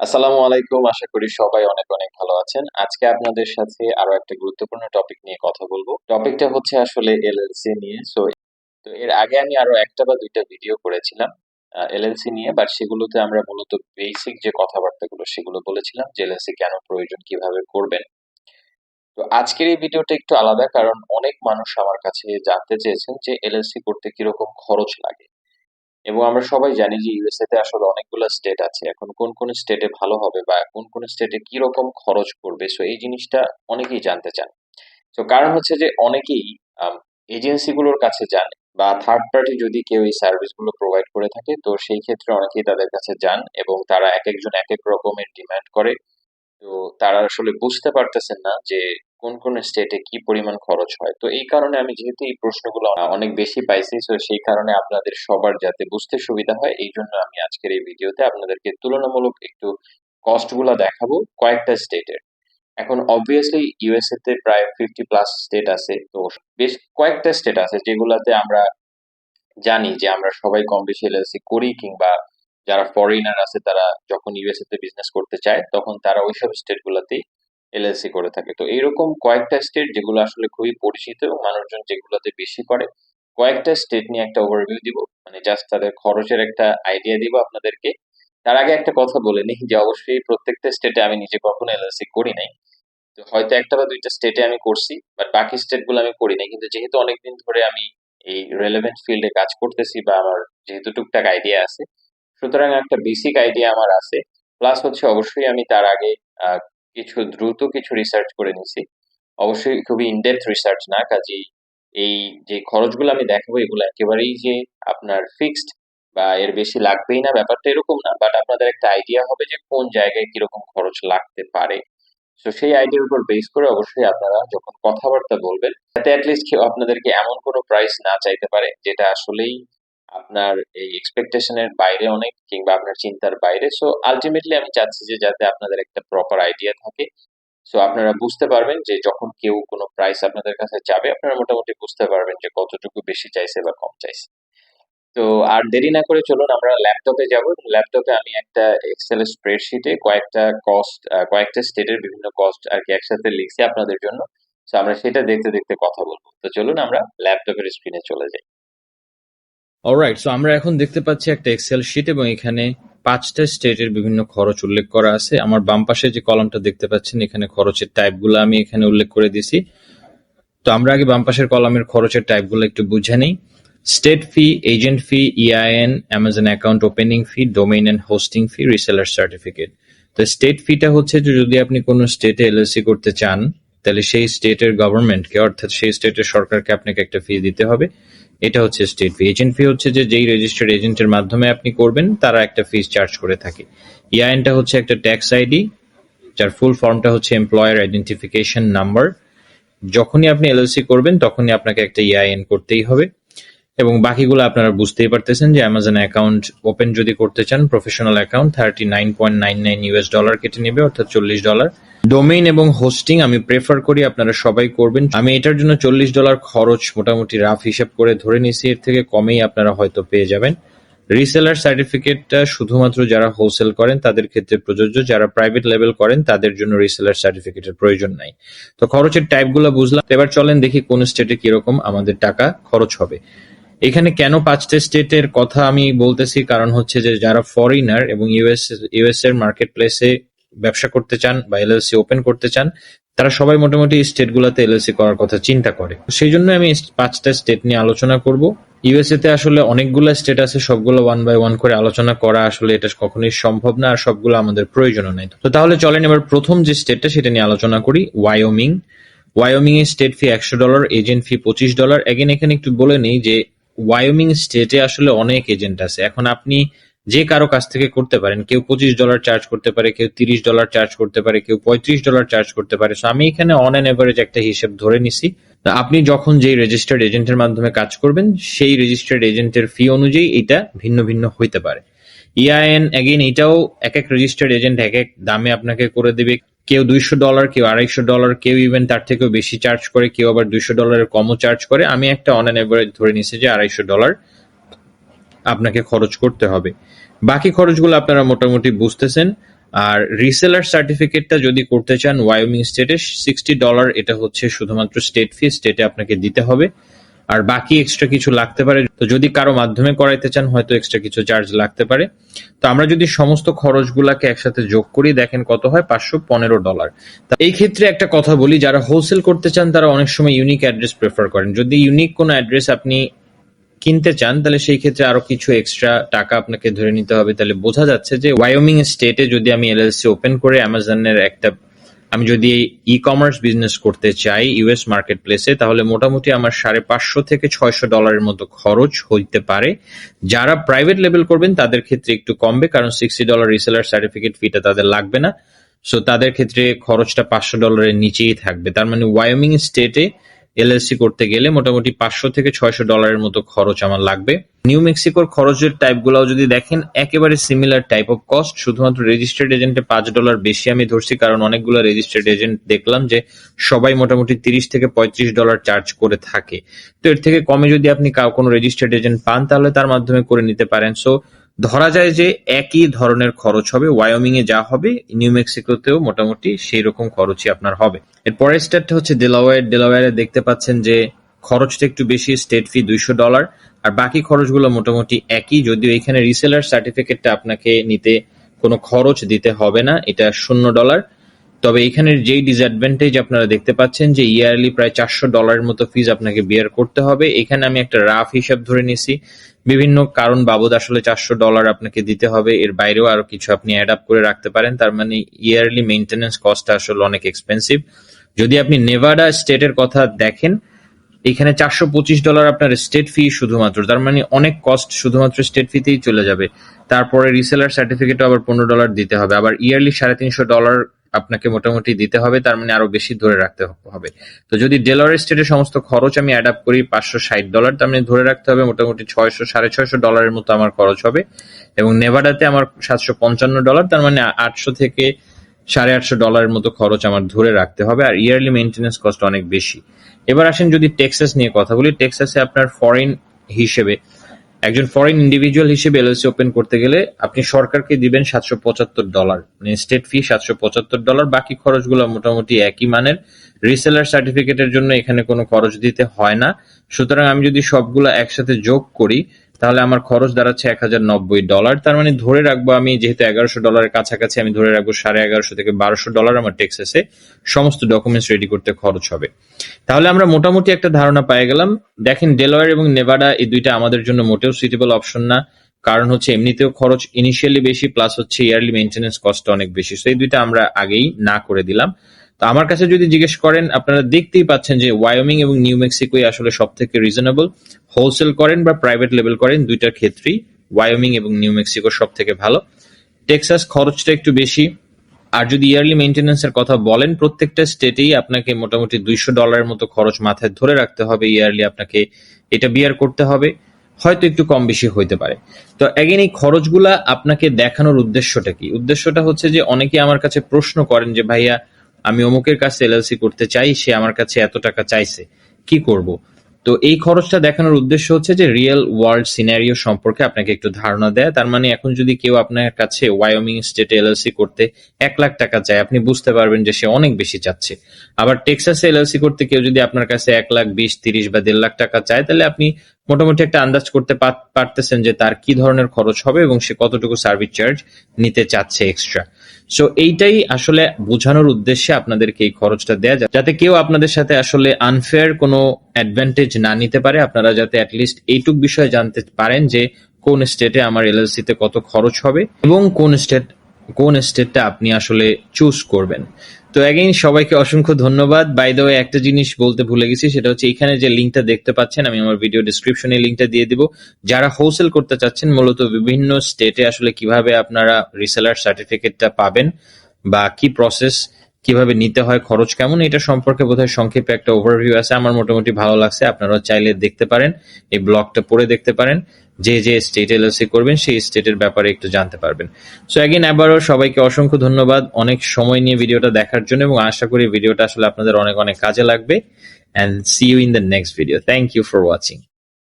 আসসালামু আলাইকুম। আশা করি সবাই অনেক অনেক ভালো আছেন। আজকে আপনাদের সাথে আরও একটা গুরুত্বপূর্ণ টপিক নিয়ে কথা বলব। টপিকটা হচ্ছে আসলে এলএলসি নিয়ে। সো তো এর আগে আমি আরও একটা বা দুইটা ভিডিও করেছিলাম এলএলসি নিয়ে। বাট সেগুলোতে আমরা মূলত বেসিক যে কথাবার্তাগুলো সেগুলো বলেছিলাম, যে এলএলসি কেন প্রয়োজন, কীভাবে করবেন। তো আজকের এই ভিডিওটা একটু আলাদা, কারণ অনেক মানুষ আমার কাছে জানতে চেয়েছেন যে এলএলসি করতে কীরকম খরচ লাগে। এবং আমরা সবাই জানি যে ইউএসএ তে আসলে অনেকগুলো স্টেট আছে। এখন কোন কোন স্টেটে ভালো হবে বা কোন কোন স্টেটে কি রকম খরচ করবে? সো এই জিনিসটা অনেকেই জানতে চান। তো কারণ হচ্ছে যে অনেকেই এজেন্সিগুলোর কাছে যান বা থার্ড পার্টি যদি কেউ এই সার্ভিসগুলো প্রোভাইড করে থাকে, তো সেই ক্ষেত্রে অনেকেই তাদের কাছে যান এবং তারা এক একজন এক এক রকমের ডিমান্ড করে। তো তারা আসলে বুঝতে পারতেছেন না যে কোন কোন স্টেটে কি পরিমাণ খরচ হয়? তো এই কারণে আমি যেহেতু এই প্রশ্নগুলো অনেক বেশি পাইছি, তো সেই কারণে আপনাদের সবার যাতে বুঝতে সুবিধা হয়, এই জন্য আমি আজকের এই ভিডিওতে আপনাদেরকে তুলনামূলক একটু কস্টগুলা দেখাবো কয়েকটা স্টেটের এখন অবভিয়াসলি ইউএসএ তে প্রায় ফিফটি প্লাস স্টেট আছে, তো বেশ কয়েকটা স্টেট আছে যেগুলাতে আমরা জানি যে আমরা সবাই কম বেশি এলএলসি করি কিংবা যারা ফরেনার আছে তারা যখন ইউএসএ তে বিজনেস করতে চায়, তখন তারা ওইসব স্টেট গুলাতেই এলএলসি করে থাকে। তো এইরকম কয়েকটা স্টেট যেগুলো আসলে খুবই পরিচিত এবং মানুষজন যেগুলোতে বেশি করে, কয়েকটা স্টেট নিয়ে একটা ওভারভিউ দিব। মানে জাস্ট তাদের খরচের একটা আইডিয়া দিব আপনাদেরকে। তার আগে একটা কথা বলে নিই যে অবশ্যই প্রত্যেকটা স্টেটে আমি নিজে কখনো এলএলসি করি নাই। তো হয়তো একটা বা দুইটা স্টেটে আমি করছি বাট বাকি স্টেটগুলো আমি করি নাই। কিন্তু যেহেতু অনেকদিন ধরে আমি এই রেলেভেন্ট ফিল্ডে কাজ করতেছি বা আমার যেহেতু টুকটাক আইডিয়া আছে, সুতরাং একটা বেসিক আইডিয়া আমার আছে। প্লাস হচ্ছে অবশ্যই আমি তার আগে কিছু দ্রুত কিছু রিসার্চ করে নিছি। অবশ্যই খুবই ইনডেপথ রিসার্চ না, কাজেই এই যে খরচগুলো আমি দেখাবো, এগুলো একেবারেই যে আপনার ফিক্সড বা এর বেশি লাগবেই না, ব্যাপারটা এরকম না বাট আপনাদের একটা আইডিয়া হবে যে কোন জায়গায় কীরকম খরচ লাগতে পারে। তো সেই আইডিয়ার উপর বেস করে অবশ্যই আপনারা যখন কথাবার্তা বলবেন যাতে অ্যাটলিস্ট আপনাদেরকে এমন কোনো প্রাইস না চাইতে পারে, যেটা আসলেই আপনার এই এক্সপেকটেশনের বাইরে অনেক কিংবা আপনার চিন্তার বাইরে। সো আলটিমেটলি আমি চাচ্ছি যে যাতে আপনাদের একটা প্রপার আইডিয়া থাকে। সো আপনারা বুঝতে পারবেন যে যখন কেউ কোনো প্রাইস আপনাদের কাছে যাবে, আপনারা মোটামুটি বুঝতে পারবেন যে কতটুকু বেশি চাইছে বা কম চাইছে। তো, আর দেরি না করে চলুন, আমরা ল্যাপটপে যাব। ল্যাপটপে আমি একটা এক্সেল স্প্রেডশিটে কয়েকটা কস্ট কয়েকটা স্টেটের বিভিন্ন কস্ট আর কি একসাথে লিখছি আপনাদের জন্য। তো আমরা সেটা দেখতে দেখতে কথা বলব। তো, চলুন আমরা ল্যাপটপের স্ক্রিনে চলে যাই। অলরাইট সো আমরা এখন দেখতে পাচ্ছি একটা এক্সেল শিট এবং এখানে পাঁচটা স্টেটের বিভিন্ন খরচ উল্লেখ করা আছে। আমার বাম পাশে যে কলমটা দেখতে পাচ্ছেন, এখানে খরচের টাইপগুলো আমি এখানে উল্লেখ করে দিছি তো আমরা আগে বাম পাশের কলমের খরচের টাইপগুলো একটু বুঝে নিই। State fee agent fee EIN Amazon account opening fee domain and hosting fee reseller certificate তো স্টেট ফিটা হচ্ছে যে যদি আপনি কোনো স্টেটে এলএলসি করতে চান, তাহলে সেই স্টেটের গভর্নমেন্টকে অর্থাৎ সেই স্টেটের সরকারকে আপনাকে একটা ফি দিতে হবে। এটা হচ্ছে স্টেট ফি এজেন্ট ফি হচ্ছে যে, যেই রেজিস্টার্ড এজেন্টের মাধ্যমে আপনি করবেন, তারা একটা ফিস চার্জ করে থাকে। ইআইএনটা হচ্ছে একটা ট্যাক্স আইডি যার ফুল ফর্মটা হচ্ছে এমপ্লয়ার আইডেন্টিফিকেশন নাম্বার যখনই আপনি এলএলসি করবেন, তখনই আপনাকে একটা ইআইএন করতেই হবে। এবং বাকিগুলো আপনারা বুঝতেই পারতেছেন যে অ্যামাজন অ্যাকাউন্ট ওপেন যদি করতে চান professional account thirty nine point nine nine US dollar কেটে নেবে, অর্থাৎ চল্লিশ ডলার ডোমেইন এবং হোস্টিং আমি প্রেফার করি, আপনারা সবাই করবেন। আমি এটার জন্য চল্লিশ ডলার খরচ মোটামুটি রাফ হিসাব করে ধরে নিছি এর থেকে কমেই আপনারা হয়তো পেয়ে যাবেন। রিসেলার সার্টিফিকেটটা শুধুমাত্র যারা হোলসেল করেন, তাদের ক্ষেত্রে প্রযোজ্য। যারা প্রাইভেট লেভেল করেন, তাদের জন্য রিসেলার সার্টিফিকেটের প্রয়োজন নাই। তো খরচের টাইপগুলো বুঝলাম। এবার চলেন দেখি কোন স্টেটে কীরকম আমাদের টাকা খরচ হবে। এখানে কেন পাঁচটা স্টেটের কথা আমি বলতেছি? কারণ হচ্ছে যে যারা ফরেনার এবং ইউএস ইউএস এর মার্কেট প্লেসে ব্যবসা করতে চান বা এলএলসি ওপেন করতে চান, তারা সবাই মোটামুটি স্টেট গুলাতে এলএলসি করার কথা চিন্তা করে। সেই জন্য আমি পাঁচটা স্টেট নিয়ে আলোচনা করব। ইউএসএ তে আসলে অনেকগুলো স্টেট আছে, সবগুলো ওয়ান বাই ওয়ান করে আলোচনা করা আসলে এটা কখনোই সম্ভব না, আর সবগুলো আমাদের প্রয়োজনও নেই। তো তাহলে চলেন এবার প্রথম যে স্টেটটা, সেটা নিয়ে আলোচনা করি ওয়াইওমিং ওয়াইওমিং এর স্টেট ফি একশো ডলার এজেন্ট ফি পঁচিশ ডলার এগেন এখানে একটু বলে নেই যে ওয়াইওমিং স্টেটে আসলে অনেক এজেন্ট আছে। এখন আপনি যে কারও কাছ থেকে করতে পারেন, কেউ পঁচিশ ডলার চার্জ করতে পারে, কেউ তিরিশ ডলার চার্জ করতে পারে, কেউ পঁয়ত্রিশ ডলার চার্জ করতে পারে। সো আমি এখানে অন অ্যান এভারেজ একটা হিসেব ধরে নিছি। আপনি যখন যেই রেজিস্টার্ড এজেন্টের মাধ্যমে কাজ করবেন, সেই রেজিস্টার্ড এজেন্টের ফি অনুযায়ী এটা ভিন্ন ভিন্ন হইতে পারে। ইআইএন এগেইন এটাও এক এক রেজিস্টার্ড এজেন্ট এক এক দামে আপনাকে করে দেবে। কেউ দুইশো ডলার কেউ আড়াইশো ডলার কেউ ইভেন তার থেকেও বেশি চার্জ করে, কেউ আবার দুইশো ডলারের কমও চার্জ করে। আমি একটা অন অ্যান ধরে নিছি যে আড়াইশো ডলার আপনাকে খরচ করতে হবে। বাকি খরচগুলো আপনারা মোটামুটি বুঝতেছেন। আর রিসেলার সার্টিফিকেটটা যদি করতে চান ওয়াইমিং স্টেটে সিক্সটি ডলার এটা হচ্ছে শুধুমাত্র স্টেট ফি স্টেটে আপনাকে দিতে হবে। আর বাকি এক্সট্রা কিছু লাগতে পারে। তো যদি কারও মাধ্যমে করাইতে চান, হয়তো এক্সট্রা কিছু চার্জ লাগতে পারে। তো আমরা যদি সমস্ত খরচগুলাকে একসাথে যোগ করি, দেখেন কত হয়? পাঁচশো পনেরো ডলার এই ক্ষেত্রে একটা কথা বলি, যারা হোলসেল করতে চান, তারা অনেক সময় ইউনিক অ্যাড্রেস প্রেফার করেন। যদি ইউনিক কোনো অ্যাড্রেস আপনি কিনতে চান, তাহলে সেই ক্ষেত্রে আরও কিছু এক্সট্রা টাকা আপনাকে ধরে নিতে হবে। তাহলে বোঝা যাচ্ছে যে ওয়াইওমিং স্টেটে যদি আমি এলএলসি ওপেন করে অ্যামাজনের একটা আমি যদি ই কমার্স বিজনেস করতে চাই ইউএস মার্কেট প্লেসে তাহলে মোটামুটি আমার সাড়ে পাঁচশো থেকে ছয়শো ডলারের মতো খরচ হইতে পারে। যারা প্রাইভেট লেভেল করবেন, তাদের ক্ষেত্রে একটু কমবে, কারণ সিক্সটি ডলার রিসেলার সার্টিফিকেট ফিটা তাদের লাগবে না। সো তাদের ক্ষেত্রে খরচটা পাঁচশো ডলারের নিচেই থাকবে। তার মানে ওয়াইমিং স্টেটে এলএলসি করতে গেলে মোটামুটি পাঁচশো থেকে ছয়শো ডলারের মতো খরচ আমার লাগবে। নিউ মেক্সিকোর খরচের টাইপগুলোও যদি দেখেন, একেবারে সিমিলার টাইপ অফ কস্ট শুধুমাত্র রেজিস্টার্ড এজেন্টে পাঁচ ডলার বেশি আমি ধরছি, কারণ অনেকগুলো রেজিস্টার্ড এজেন্ট দেখলাম যে সবাই মোটামুটি তিরিশ থেকে পঁয়ত্রিশ ডলার চার্জ করে থাকে। তো এর থেকে কমে যদি আপনি কোনো রেজিস্টার্ড এজেন্ট পান, তাহলে তার মাধ্যমে করে নিতে পারেন। সো ধরা যায় যে একই ধরনের খরচ হবে ওয়াইমিং এ যা হবে নিউ মেক্সিকোতেও মোটামুটি সেই রকম খরচই আপনার হবে। এর পরের স্টেটটা হচ্ছে ডেলাওয়ার ডেলাওয়ারে দেখতে পাচ্ছেন যে খরচটা একটু বেশি স্টেট ফি দুইশো ডলার। আর বাকি খরচগুলো মোটামুটি একই, যদিও এখানে রিসেলার সার্টিফিকেটটা আপনাকে নিতে কোনো খরচ দিতে হবে না, এটা শূন্য ডলার। তবে এখানের যেই ডিসঅ্যাডভান্টেজ আপনারা দেখতে পাচ্ছেন যে ইয়ারলি প্রায় চারশো ডলারের মতো ফিজ আপনাকে বিয়ার করতে হবে, এখানে আমি একটা রাফ হিসাব ধরে নিছি বিভিন্ন কারণ বাবদ আসলে চারশো ডলার আপনাকে দিতে হবে, এর বাইরেও আরও কিছু আপনি অ্যাড আপ করে রাখতে পারেন, তার মানে ইয়ারলি মেনটেন্যান্স কস্টটা আসলে অনেক এক্সপেন্সিভ যদি আপনি নেভাডা স্টেটের কথা দেখেন, এখানে চারশো পঁচিশ ডলার আপনার স্টেট ফি শুধুমাত্র, তার মানে অনেক কস্ট শুধুমাত্র স্টেট ফিতেই চলে যাবে। তারপরে রিসেলার সার্টিফিকেট আবার পনেরো ডলার দিতে হবে, আবার ইয়ারলি সাড়ে তিনশো ডলার আপনাকে মোটামুটি দিতে হবে, তার মানে আরও বেশি ধরে রাখতে হবে। তো যদি ডেলর স্টেটের সমস্ত খরচ আমি অ্যাড আপ করি পাঁচশো ষাট ডলার তার মানে ধরে রাখতে হবে মোটামুটি ছয়শো, সাড়ে ছয়শো ডলারের মতো আমার খরচ হবে। এবং নেভাডাতে আমার সাতশো পঞ্চান্ন ডলার তার মানে আটশো থেকে সাড়ে আটশো ডলারের মতো খরচ আমার ধরে রাখতে হবে, আর ইয়ারলি মেনটেন্যান্স কস্ট অনেক বেশি। এবার আসেন যদি টেক্সাস নিয়ে কথা বলি টেক্সাসে আপনার ফরেন হিসেবে একজন ফরেন ইন্ডিভিজুয়াল হিসেবে এলএলসি ওপেন করতে গেলে আপনি সরকারকে দিবেন সাতশো পঁচাত্তর ডলার মানে স্টেট ফি সাতশো পঁচাত্তর ডলার বাকি খরচগুলো মোটামুটি একই মানের। রিসেলার সার্টিফিকেটের জন্য এখানে কোনো খরচ দিতে হয় না। সুতরাং আমি যদি সবগুলো একসাথে যোগ করি তাহলে আমার খরচ দাঁড়াচ্ছে এক হাজার নব্বই ডলার। তার মানে ধরে রাখব আমি, যেহেতু এগারোশো ডলারের কাছাকাছি, আমি ধরে রাখব সাড়ে এগারোশো থেকে বারোশো ডলার আমার টেক্সাসে সমস্ত ডকুমেন্টস রেডি করতে খরচ হবে। তাহলে আমরা মোটামুটি একটা ধারণা পেয়ে গেলাম। দেখেন ডেলওয়ার এবং নেভাডা এই দুইটা আমাদের জন্য মোটেও সুইটেবল অপশন না। কারণ হচ্ছে এমনিতেও খরচ ইনিশিয়ালি বেশি প্লাস হচ্ছে ইয়ারলি মেনটেন্যান্স কস্ট অনেক বেশি। এই দুইটা আমরা আগেই না করে দিলাম। তো আমার কাছে যদি জিজ্ঞেস করেন, আপনারা দেখতেই পাচ্ছেন যে ওয়াইমিং এবং নিউ মেক্সিকোই আসলে সব থেকে রিজনেবল হোলসেল করেন বা প্রাইভেট লেভেল করেন, দুইটার ক্ষেত্রেই ওয়াইমিং এবং নিউ মেক্সিকো সব থেকে ভালো। টেক্সাস খরচটা একটু বেশি। আর যদি ইয়ারলি মেনটেন্যান্স এর কথা বলেন, প্রত্যেকটা স্টেটেই আপনাকে মোটামুটি দুইশো ডলারের মতো খরচ মাথায় ধরে রাখতে হবে ইয়ারলি আপনাকে। এটা বিয়ার করতে হবে। হয়তো একটু কম বেশি হইতে পারে। তো এগেন এই খরচগুলা আপনাকে দেখানোর উদ্দেশ্যটা কি? উদ্দেশ্যটা হচ্ছে যে অনেকে আমার কাছে প্রশ্ন করেন যে, ভাইয়া আমি অমুকের কাছে এলএলসি করতে চাই, সে আমার কাছে এত টাকা চাইছে। কি করব? তো এই খরচটা দেখানোর উদ্দেশ্য হচ্ছে যে রিয়েল ওয়ার্ল্ড সিনারিও সম্পর্কে আপনাকে একটু ধারণা দেয়। তার মানে এখন যদি কেউ আপনার কাছে ওয়াইমিং স্টেটে এলএলসি করতে এক লাখ টাকা চায়, আপনি বুঝতে পারবেন যে সে অনেক বেশি চাচ্ছে। আবার টেক্সাসে এলএলসি করতে কেউ যদি আপনার কাছে এক লাখ, বিশ, তিরিশ বা দেড় লাখ টাকা চায়, তাহলে আপনি মোটামুটি একটা আন্দাজ করতে পারতেছেন যে তার কি ধরনের খরচ হবে এবং সে কতটুকু সার্ভিস চার্জ নিতে চাচ্ছে এক্সট্রা সো এইটাই আসলে বোঝানোর উদ্দেশ্যে আপনাদেরকে এই খরচটা দেয়া যায়। যাতে কেউ আপনাদের সাথে আসলে আনফেয়ার কোনো অ্যাডভান্টেজ না নিতে পারে, আপনারা যাতে অ্যাটলিস্ট এইটুক বিষয়ে জানতে পারেন যে কোন স্টেটে আমার এলএলসি তে কত খরচ হবে এবং কোন স্টেট কোন স্টেটটা আপনি আসলে চুজ করবেন। তো অ্যাগেইন সবাইকে অসংখ্য ধন্যবাদ। বাই দ্য ওয়ে একটা জিনিস বলতে ভুলে গেছি, সেটা হচ্ছে এখানে যে লিঙ্কটা দেখতে পাচ্ছেন, আমি আমার ভিডিও ডিসক্রিপশনে লিঙ্কটা দিয়ে দিব। যারা হোলসেল করতে চাচ্ছেন, মূলত বিভিন্ন স্টেটে আসলে কীভাবে আপনারা রিসেলার সার্টিফিকেটটা পাবেন বা কি প্রসেস কীভাবে নিতে হয়, খরচ কেমন, এটা সম্পর্কে বোধহয় সংক্ষেপে একটা ওভারভিউ আছে। আমার মোটামুটি ভালো লাগছে আপনারা চাইলে দেখতে পারেন, এই ব্লগটা পড়ে দেখতে পারেন। যে যে স্টেট এলএলসি করবেন, সেই স্টেটের ব্যাপারে একটু জানতে পারবেন। সো অ্যাগেন আবারও সবাইকে অসংখ্য ধন্যবাদ অনেক সময় নিয়ে ভিডিওটা দেখার জন্য এবং আশা করি ভিডিওটা আসলে আপনাদের অনেক অনেক কাজে লাগবে। And see you in the next video thank you for watching